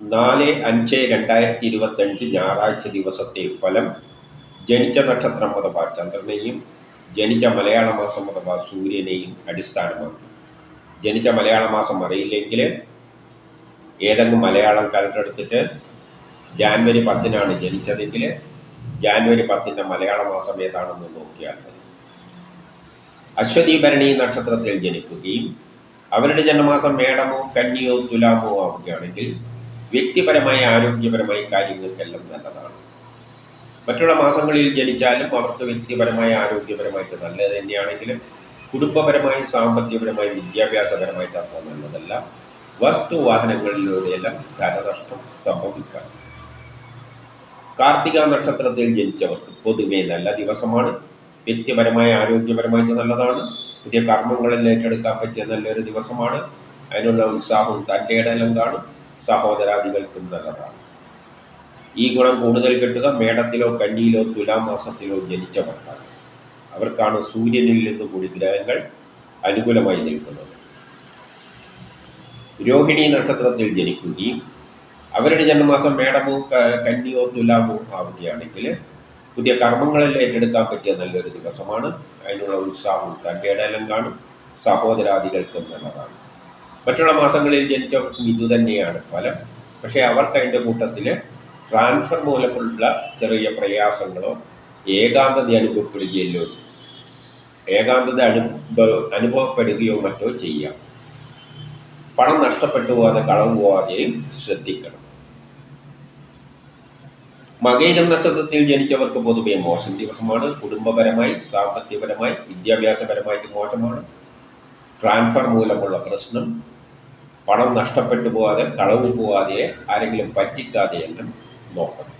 നാല് അഞ്ച് രണ്ടായിരത്തി ഇരുപത്തഞ്ച് ഞായറാഴ്ച ദിവസത്തെ ഫലം ജനിച്ച നക്ഷത്രം അഥവാ ചന്ദ്രനെയും ജനിച്ച മലയാള മാസം അഥവാ സൂര്യനെയും അടിസ്ഥാനമാക്കി. ജനിച്ച മലയാള മാസം അറിയില്ലെങ്കിൽ ഏതെങ്കിലും മലയാളം കലണ്ടർ എടുത്തിട്ട് ജാനുവരി പത്തിനാണ് ജനിച്ചതെങ്കിൽ ജാനുവരി പത്തിന്റെ മലയാള മാസം ഏതാണെന്ന് നോക്കിയാൽ മതി. അശ്വതി ഭരണി നക്ഷത്രത്തിൽ ജനിക്കുകയും അവരുടെ ജന്മമാസം മേടമോ കന്നിയോ തുലാമോ ആവുകയാണെങ്കിൽ വ്യക്തിപരമായ ആരോഗ്യപരമായ കാര്യങ്ങൾക്കെല്ലാം നല്ലതാണ്. മറ്റുള്ള മാസങ്ങളിൽ ജനിച്ചാലും അവർക്ക് വ്യക്തിപരമായ ആരോഗ്യപരമായിട്ട് നല്ലത് തന്നെയാണെങ്കിലും കുടുംബപരമായി സാമ്പത്തികപരമായി വിദ്യാഭ്യാസപരമായിട്ട് അത്ര നല്ലതല്ല. വസ്തു വാഹനങ്ങളിലൂടെയെല്ലാം ധനനഷ്ടം സംഭവിക്കാം. കാർത്തിക നക്ഷത്രത്തിൽ ജനിച്ചവർക്ക് പൊതുവേ നല്ല ദിവസമാണ്. വ്യക്തിപരമായ ആരോഗ്യപരമായിട്ട് നല്ലതാണ്. പുതിയ കർമ്മങ്ങളിൽ ഏറ്റെടുക്കാൻ പറ്റിയ നല്ലൊരു ദിവസമാണ്. അതിനുള്ള ഉത്സാഹവും തന്റെ ഇടയിലും കാണും. സഹോദരാദികൾക്കും നല്ലതാണ്. ഈ ഗുണം കൂടുതൽ കിട്ടുക മേടത്തിലോ കന്നിയിലോ തുലാമാസത്തിലോ ജനിച്ചവർക്കാണ്. അവർക്കാണ് സൂര്യനിൽ നിന്ന് കൂടി ഗ്രഹങ്ങൾ അനുകൂലമായി നിൽക്കുന്നത്. രോഹിണി നക്ഷത്രത്തിൽ ജനിക്കുകയും അവരുടെ ജന്മമാസം മേടമോ കന്നിയോ തുലാമോ ആവുകയാണെങ്കിൽ പുതിയ കർമ്മങ്ങളിൽ ഏറ്റെടുക്കാൻ പറ്റിയ നല്ലൊരു ദിവസമാണ്. അതിനുള്ള ഉത്സാഹവും തന്റെ ഇടയിലും കാണും. സഹോദരാദികൾക്കും നല്ലതാണ്. മറ്റുള്ള മാസങ്ങളിൽ ജനിച്ചവർക്കും ഇതുതന്നെയാണ് ഫലം. പക്ഷേ അവർക്ക് അതിന്റെ കൂട്ടത്തിൽ ട്രാൻസ്ഫർ മൂലമുള്ള ചെറിയ പ്രയാസങ്ങളോ ഏകാന്തത അനുഭവപ്പെടുകയല്ലോ. ഏകാന്തത അനുഭവ അനുഭവപ്പെടുകയോ മറ്റോ ചെയ്യാം. പണം നഷ്ടപ്പെട്ടു പോകാതെ കളവ് പോവാതെയും ശ്രദ്ധിക്കണം. മകയിരം നക്ഷത്രത്തിൽ ജനിച്ചവർക്ക് പൊതുവെ മോശം ദിവസമാണ്. കുടുംബപരമായി സാമ്പത്തികപരമായി വിദ്യാഭ്യാസപരമായിട്ട് മോശമാണ്. ട്രാൻസ്ഫർ മൂലമുള്ള പ്രശ്നം പണം നഷ്ടപ്പെട്ടു പോകാതെ കളവ് പോകാതെ ആരെങ്കിലും പറ്റിക്കാതെയെല്ലാം നോക്കണം.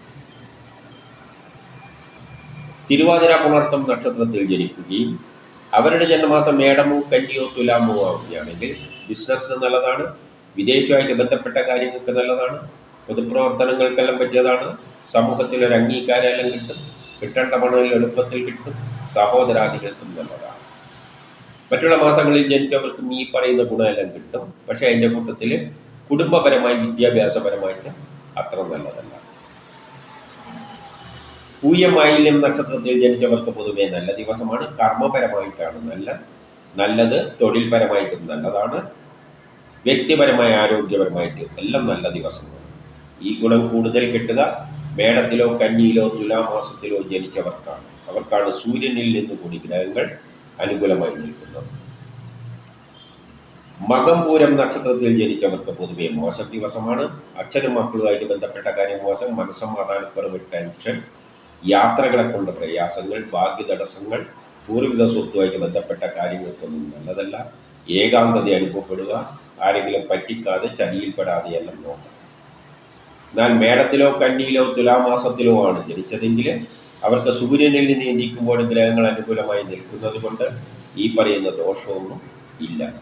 തിരുവാതിര പുണർത്തം നക്ഷത്രത്തിൽ ജനിക്കുകയും അവരുടെ ജന്മമാസം മേടമോ കന്നിയോ തുലാമോ ആവുകയാണെങ്കിൽ ബിസിനസ്സിന് നല്ലതാണ് വിദേശമായിട്ട് ബന്ധപ്പെട്ട കാര്യങ്ങൾക്ക് നല്ലതാണ് പൊതുപ്രവർത്തനങ്ങൾക്കെല്ലാം പറ്റിയതാണ് സമൂഹത്തിൽ ഒരു അംഗീകാരമെല്ലാം കിട്ടും കിട്ടേണ്ട പണം എളുപ്പത്തിൽ കിട്ടും സഹോദരാദികൾക്കും നല്ലതാണ്. മറ്റുള്ള മാസങ്ങളിൽ ജനിച്ചവർക്കും ഈ പറയുന്ന ഗുണമെല്ലാം കിട്ടും. പക്ഷേ അതിന്റെ കൂട്ടത്തിൽ കുടുംബപരമായി വിദ്യാഭ്യാസപരമായിട്ട് അത്ര നല്ലതല്ല. പൂയമായില്യം നക്ഷത്രത്തിൽ ജനിച്ചവർക്ക് പൊതുവേ നല്ല ദിവസമാണ്. കർമ്മപരമായിട്ടാണ് നല്ല. നല്ലത് തൊഴിൽപരമായിട്ടും നല്ലതാണ്. വ്യക്തിപരമായ ആരോഗ്യപരമായിട്ടും എല്ലാം നല്ല ദിവസമാണ്. ഈ ഗുണം കൂടുതൽ കിട്ടുക മേടത്തിലോ കന്നിയിലോ തുലാമാസത്തിലോ ജനിച്ചവർക്കാണ്. അവർക്കാണ് സൂര്യനിൽ നിന്ന് കൂടി ഗ്രഹങ്ങൾ അനുകൂലമായി നിൽക്കുന്നത് മകംപൂരം നക്ഷത്രത്തിൽ ജനിച്ചവർക്ക് പൊതുവെ മോശം ദിവസമാണ്. അച്ഛനും മക്കളുമായിട്ട് ബന്ധപ്പെട്ട കാര്യം മോശം. മനസ്സമാധാനക്കുറവ് ടെൻഷൻ യാത്രകളെ കൊണ്ട് പ്രയാസങ്ങൾ ഭാഗ്യ തടസ്സങ്ങൾ പൂർവിക സ്വത്തുമായിട്ട് ബന്ധപ്പെട്ട കാര്യങ്ങൾക്കൊന്നും നല്ലതല്ല. ഏകാന്തത അനുഭവപ്പെടുക ആരെങ്കിലും പറ്റിക്കാതെ ചതിയിൽപ്പെടാതെയെല്ലാം നോക്കണം എന്നാൽ മേടത്തിലോ കന്നിയിലോ തുലാമാസത്തിലോ ആണ് ജനിച്ചതെങ്കിൽ അവർക്ക് സൂര്യനിൽ നിന്ന് നീക്കുമ്പോൾ ഗ്രഹങ്ങൾ അനുകൂലമായി നിൽക്കുന്നത് കൊണ്ട് ഈ പറയുന്ന ദോഷമൊന്നും ഇല്ല.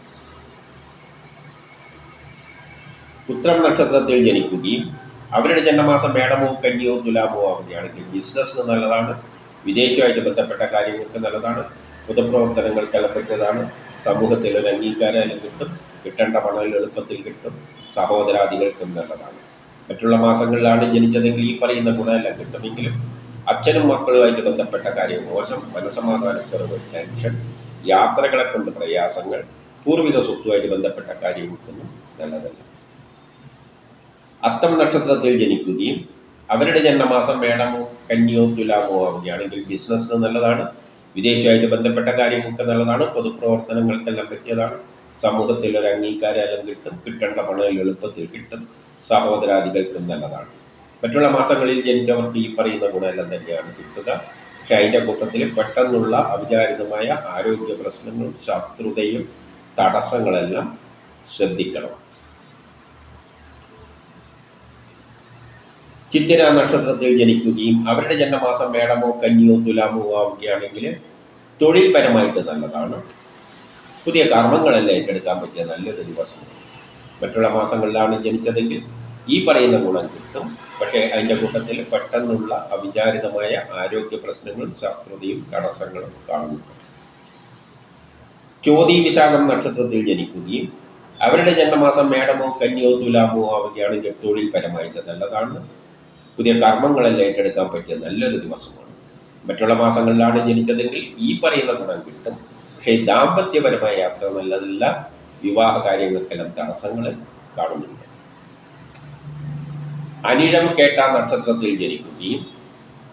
ഉത്രം നക്ഷത്രത്തിൽ ജനിക്കുകയും അവരുടെ ജന്മമാസം മേടമോ കന്നിയോ തുലാമോ ആവുകയാണെങ്കിൽ ബിസിനസ്സിന് നല്ലതാണ്. വിദേശമായിട്ട് ബന്ധപ്പെട്ട കാര്യങ്ങൾക്ക് നല്ലതാണ്. പൊതുപ്രവർത്തനങ്ങൾ പറ്റിയതാണ് സമൂഹത്തിൽ ഒരു അംഗീകാരം കിട്ടും. കിട്ടേണ്ട പണം എളുപ്പത്തിൽ കിട്ടും. സഹോദരാദികൾക്കും നല്ലതാണ്. മറ്റുള്ള മാസങ്ങളിലാണ് ജനിച്ചതെങ്കിൽ ഈ പറയുന്ന ഗുണമെല്ലാം കിട്ടുമെങ്കിലും അച്ഛനും മക്കളുമായിട്ട് ബന്ധപ്പെട്ട കാര്യം മോശം മനസമാധാനക്കുറവ് ടെൻഷൻ യാത്രകളെ കൊണ്ട് പ്രയാസങ്ങൾ പൂർവിക സ്വത്തുമായിട്ട് ബന്ധപ്പെട്ട കാര്യങ്ങൾക്കൊന്നും നല്ലതല്ല. അത്തം നക്ഷത്രത്തിൽ ജനിക്കുകയും അവരുടെ ജന്മമാസം വേണമോ കന്യോ തുലാമോ ആവുകയാണെങ്കിൽ ബിസിനസ്സിന് നല്ലതാണ് വിദേശമായിട്ട് ബന്ധപ്പെട്ട കാര്യങ്ങൾക്ക് നല്ലതാണ് പൊതുപ്രവർത്തനങ്ങൾക്കെല്ലാം പറ്റിയതാണ്. സമൂഹത്തിൽ ഒരു അംഗീകാരം കിട്ടും കിട്ടേണ്ട പണം എളുപ്പത്തിൽ കിട്ടും സഹോദരാദികൾക്കും നല്ലതാണ്. മറ്റുള്ള മാസങ്ങളിൽ ജനിച്ചവർക്ക് ഈ പറയുന്ന ഗുണമെല്ലാം തന്നെയാണ് കിട്ടുക. പക്ഷെ അതിന്റെ കൂട്ടത്തിൽ പെട്ടെന്നുള്ള അവിചാരിതമായ ആരോഗ്യ പ്രശ്നങ്ങളും ശത്രുതയും തടസ്സങ്ങളെല്ലാം ശ്രദ്ധിക്കണം. ചിത്തിര നക്ഷത്രത്തിൽ ജനിക്കുകയും അവരുടെ ജന്മമാസം മേടമോ കന്നിയോ തുലാമോ ആവുകയാണെങ്കിൽ തൊഴിൽപരമായിട്ട് നല്ലതാണ്. പുതിയ കർമ്മങ്ങളെല്ലാം ഏറ്റെടുക്കാൻ പറ്റിയ നല്ലൊരു ദിവസം മറ്റുള്ള മാസങ്ങളിലാണ് ജനിച്ചതെങ്കിൽ ഈ പറയുന്ന ഗുണം കിട്ടും. പക്ഷേ അതിന്റെ കൂട്ടത്തിൽ പെട്ടെന്നുള്ള അവിചാരിതമായ ആരോഗ്യ പ്രശ്നങ്ങളും ശാസ്ത്രതയും തടസ്സങ്ങളും കാണുന്നു. ചോതി വിശാഖം നക്ഷത്രത്തിൽ ജനിക്കുകയും അവരുടെ ജന്മമാസം മേടമോ കന്യോ തുലാമോ ആവുകയാണെങ്കിൽ തൊഴിൽപരമായിട്ട് നല്ലതാണ്. പുതിയ കർമ്മങ്ങളെല്ലാം ഏറ്റെടുക്കാൻ പറ്റിയ നല്ലൊരു ദിവസമാണ്. മറ്റുള്ള മാസങ്ങളിലാണ് ജനിച്ചതെങ്കിൽ ഈ പറയുന്ന ഗുണം കിട്ടും. പക്ഷേ ദാമ്പത്യപരമായ യാത്ര നല്ലതല്ല. വിവാഹ കാര്യങ്ങൾക്കെല്ലാം തടസ്സങ്ങൾ കാണുന്നുണ്ട്. അനിഴം കേട്ട നക്ഷത്രത്തിൽ ജനിക്കുകയും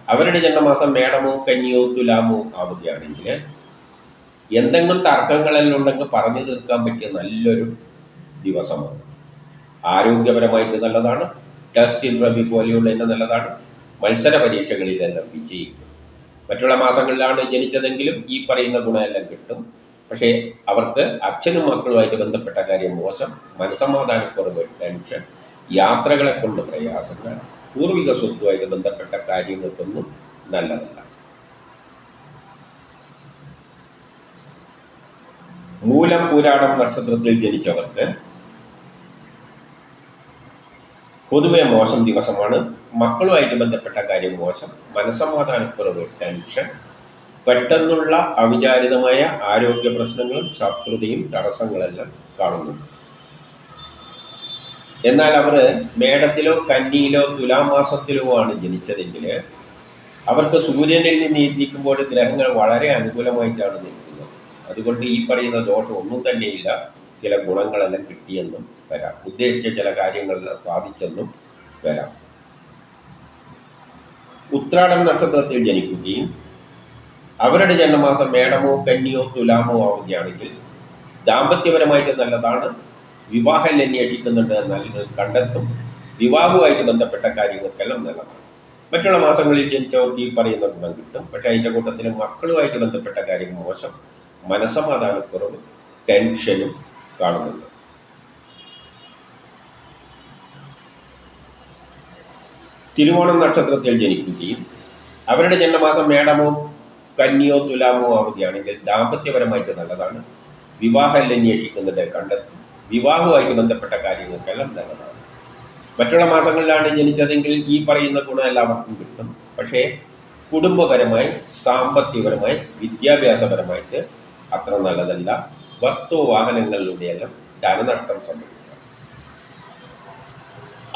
അവരുടെ ജന്മമാസം മേടമോ കന്യോ തുലാമോ ആവുകയാണെങ്കിൽ എന്തെങ്കിലും തർക്കങ്ങളെല്ലാം ഉണ്ടെങ്കിൽ പറഞ്ഞു തീർക്കാൻ പറ്റിയ നല്ലൊരു ദിവസമാണ്. ആരോഗ്യപരമായിട്ട് നല്ലതാണ്. ടെസ്റ്റ് ഇൻട്രവ്യൂ പോലെയുള്ള എല്ലാം നല്ലതാണ്. മത്സര പരീക്ഷകളിലെല്ലാം വിജയിക്കും. മറ്റുള്ള മാസങ്ങളിലാണ് ജനിച്ചതെങ്കിലും ഈ പറയുന്ന ഗുണമെല്ലാം കിട്ടും. പക്ഷേ അവർക്ക് അച്ഛനും മക്കളുമായിട്ട് ബന്ധപ്പെട്ട കാര്യം മോശം. മനസമാധാനക്കുറവ് ടെൻഷൻ യാത്രകളെ കൊണ്ട് പ്രയാസങ്ങൾ പൂർവിക സ്വത്തുമായിട്ട് ബന്ധപ്പെട്ട കാര്യങ്ങൾക്കൊന്നും നല്ലതല്ല. മൂലം പൂരാടം നക്ഷത്രത്തിൽ ജനിച്ചവർക്ക് പൊതുവെ മോശം ദിവസമാണ്. മക്കളുമായിട്ട് ബന്ധപ്പെട്ട കാര്യം മോശം. മനസമാധാനക്കുറവ് ടെൻഷൻ പെട്ടെന്നുള്ള അവിചാരിതമായ ആരോഗ്യ പ്രശ്നങ്ങളും ശത്രുതയും തടസ്സങ്ങളെല്ലാം കാണുന്നുണ്ട്. എന്നാൽ അവർ മേടത്തിലോ കന്നിയിലോ തുലാമാസത്തിലോ ആണ് ജനിച്ചതെങ്കിൽ അവർക്ക് സൂര്യനിൽ നിന്ന് എത്തിക്കുമ്പോൾ ഗ്രഹങ്ങൾ വളരെ അനുകൂലമായിട്ടാണ് നിൽക്കുന്നത്. അതുകൊണ്ട് ഈ പറയുന്ന ദോഷം ഒന്നും തന്നെയില്ല. ചില ഗുണങ്ങളെല്ലാം കിട്ടിയെന്നും വരാം. ഉദ്ദേശിച്ച ചില കാര്യങ്ങളെല്ലാം സാധിച്ചെന്നും വരാം. ഉത്രാടം നക്ഷത്രത്തിൽ ജനിക്കുകയും അവരുടെ ജന്മമാസം മേടമോ കന്നിയോ തുലാമോ ആവുകയാണെങ്കിൽ ദാമ്പത്യപരമായിട്ട് നല്ലതാണ്. വിവാഹം അന്വേഷിക്കുന്നുണ്ട് നല്ല കണ്ടെത്തും. വിവാഹവുമായിട്ട് ബന്ധപ്പെട്ട കാര്യങ്ങൾക്കെല്ലാം നല്ലതാണ്. മറ്റുള്ള മാസങ്ങളിൽ ജനിച്ചവർക്ക് ഈ പറയുന്ന ഗുണം കിട്ടും. പക്ഷെ അതിന്റെ കൂട്ടത്തിൽ മക്കളുമായിട്ട് ബന്ധപ്പെട്ട കാര്യം മോശം. മനസമാധാനക്കുറവ് ടെൻഷനും കാണുന്നുണ്ട്. തിരുവോണം നക്ഷത്രത്തിൽ ജനിക്കുകയും അവരുടെ ജന്മമാസം മേടമോ കന്നിയോ തുലാമോ ആവുകയാണെങ്കിൽ ദാമ്പത്യപരമായിട്ട് നല്ലതാണ്. വിവാഹം അന്വേഷിക്കുന്നത് കണ്ടെത്തും. വിവാഹവുമായിട്ട് ബന്ധപ്പെട്ട കാര്യങ്ങൾക്കെല്ലാം നല്ലതാണ് മറ്റുള്ള മാസങ്ങളിലാണ് ജനിച്ചതെങ്കിൽ ഈ പറയുന്ന ഗുണം എല്ലാവർക്കും കിട്ടും. പക്ഷേ കുടുംബപരമായി സാമ്പത്തികപരമായി വിദ്യാഭ്യാസപരമായിട്ട് അത്ര നല്ലതല്ല. വസ്തു വാഹനങ്ങളിലൂടെയെല്ലാം ധനനഷ്ടം സംഭവിക്കുക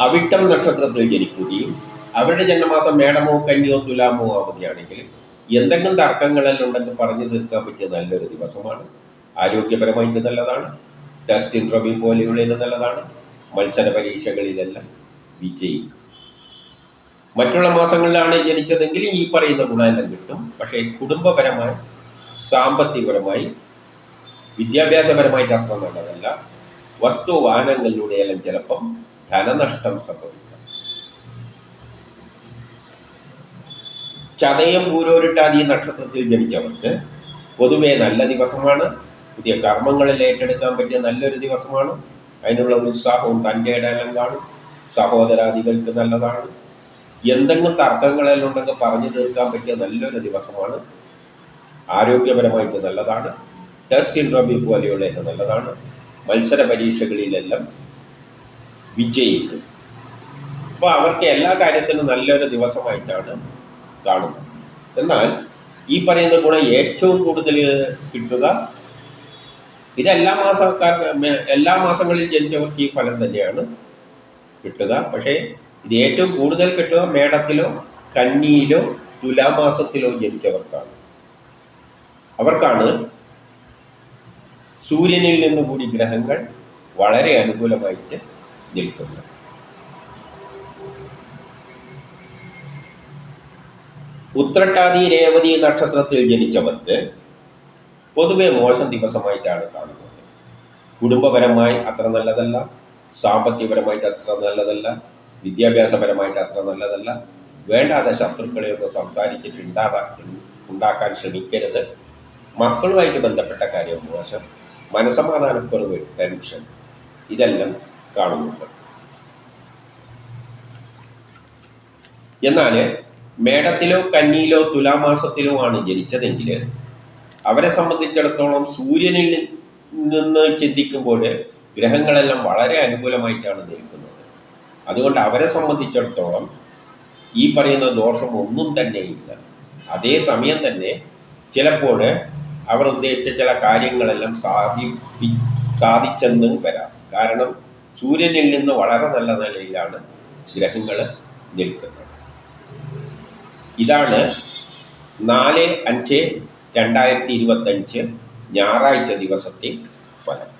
അവിട്ടം നക്ഷത്രത്തിൽ ജനിക്കുകയും അവരുടെ ജന്മമാസം മേടമോ കന്നിയോ തുലാമോ ആവുകയാണെങ്കിൽ എന്തെങ്കിലും തർക്കങ്ങളെല്ലാം ഉണ്ടെന്ന് പറഞ്ഞു തീർക്കാൻ പറ്റിയ നല്ലൊരു ദിവസമാണ്. ആരോഗ്യപരമായിട്ട് നല്ലതാണ്. ടെസ്റ്റ് ഇന്റർവ്യൂ പോലെയുള്ളതിന് നല്ലതാണ് മത്സര പരീക്ഷകളിലെല്ലാം വിജയിക്കും. മറ്റുള്ള മാസങ്ങളിലാണ് ജനിച്ചതെങ്കിൽ ഈ പറയുന്ന ഗുണമെല്ലാം കിട്ടും. പക്ഷേ കുടുംബപരമായി സാമ്പത്തികപരമായി വിദ്യാഭ്യാസപരമായിട്ട് അത്ര നല്ലതല്ല. വസ്തു വാഹനങ്ങളിലൂടെയെല്ലാം ചിലപ്പം ധനനഷ്ടം സംഭവിക്കാം. ചതയം പൂരോരിട്ടാതി നക്ഷത്രത്തിൽ ജനിച്ചവർക്ക് പൊതുവേ നല്ല ദിവസമാണ്. പുതിയ കർമ്മങ്ങളിൽ ഏറ്റെടുക്കാൻ പറ്റിയ നല്ലൊരു ദിവസമാണ്. അതിനുള്ള ഉത്സാഹവും തന്റെ ഇടയെല്ലാം കാണും. സഹോദരാദികൾക്ക് നല്ലതാണ്. എന്തെങ്കിലും തർക്കങ്ങളെല്ലാം ഉണ്ടെങ്കിൽ പറഞ്ഞു തീർക്കാൻ പറ്റിയ നല്ലൊരു ദിവസമാണ്. ആരോഗ്യപരമായിട്ട് നല്ലതാണ്. ടെസ്റ്റ് ഇന്റർവ്യൂ പോലെയുള്ളതൊക്കെ നല്ലതാണ്. മത്സര പരീക്ഷകളിലെല്ലാം വിജയിക്കും. അപ്പോൾ അവർക്ക് എല്ലാ കാര്യത്തിനും നല്ലൊരു ദിവസമായിട്ടാണ് കാണുന്നത്. എന്നാൽ ഈ പറയുന്ന ഗുണം ഏറ്റവും കൂടുതൽ കിട്ടുക ഇത് എല്ലാ മാസക്കാർക്ക് എല്ലാ മാസങ്ങളിൽ ജനിച്ചവർക്ക് ഈ ഫലം തന്നെയാണ് കിട്ടുക. പക്ഷേ ഇത് ഏറ്റവും കൂടുതൽ കിട്ടുക മേടത്തിലോ കന്നിയിലോ തുലാമാസത്തിലോ ജനിച്ചവർക്കാണ്. അവർക്കാണ് സൂര്യനിൽ നിന്ന് കൂടി ഗ്രഹങ്ങൾ വളരെ അനുകൂലമായിട്ട് നിൽക്കുന്നത്. ഉത്രട്ടാതി രേവതി നക്ഷത്രത്തിൽ ജനിച്ചവർക്ക് പൊതുവെ മോശം ദിവസമായിട്ടാണ് കാണുന്നത്. കുടുംബപരമായി അത്ര നല്ലതല്ല സാമ്പത്തികപരമായിട്ട് അത്ര നല്ലതല്ല വിദ്യാഭ്യാസപരമായിട്ട് അത്ര നല്ലതല്ല. വേണ്ടാതെ ശത്രുക്കളെയൊക്കെ സംസാരിച്ചിട്ട് ഉണ്ടാകാൻ ഉണ്ടാക്കാൻ ശ്രമിക്കരുത്. മക്കളുമായിട്ട് ബന്ധപ്പെട്ട കാര്യം മോശം. മനസമാധാനക്കുറവ് ടെൻഷൻ. ഇതെല്ലാം കാണുന്നുണ്ട്. എന്നാൽ മേടത്തിലോ കന്നിയിലോ തുലാമാസത്തിലോ ആണ് ജനിച്ചതെങ്കിൽ അവരെ സംബന്ധിച്ചിടത്തോളം സൂര്യനിൽ നിന്ന് ചിന്തിക്കുമ്പോൾ ഗ്രഹങ്ങളെല്ലാം വളരെ അനുകൂലമായിട്ടാണ് നിൽക്കുന്നത്. അതുകൊണ്ട് അവരെ സംബന്ധിച്ചിടത്തോളം ഈ പറയുന്ന ദോഷം ഒന്നും തന്നെയില്ല അതേ സമയം തന്നെ ചിലപ്പോൾ അവർ ഉദ്ദേശിച്ച ചില കാര്യങ്ങളെല്ലാം സാധി സാധിച്ചെന്നും വരാം. കാരണം സൂര്യനിൽ നിന്ന് വളരെ നല്ല നിലയിലാണ് ഗ്രഹങ്ങൾ നിൽക്കുന്നത്. ഇതാണ് നാല് അഞ്ച് രണ്ടായിരത്തി ഇരുപത്തഞ്ച് ഞായറാഴ്ച ദിവസത്തെ ഫലം.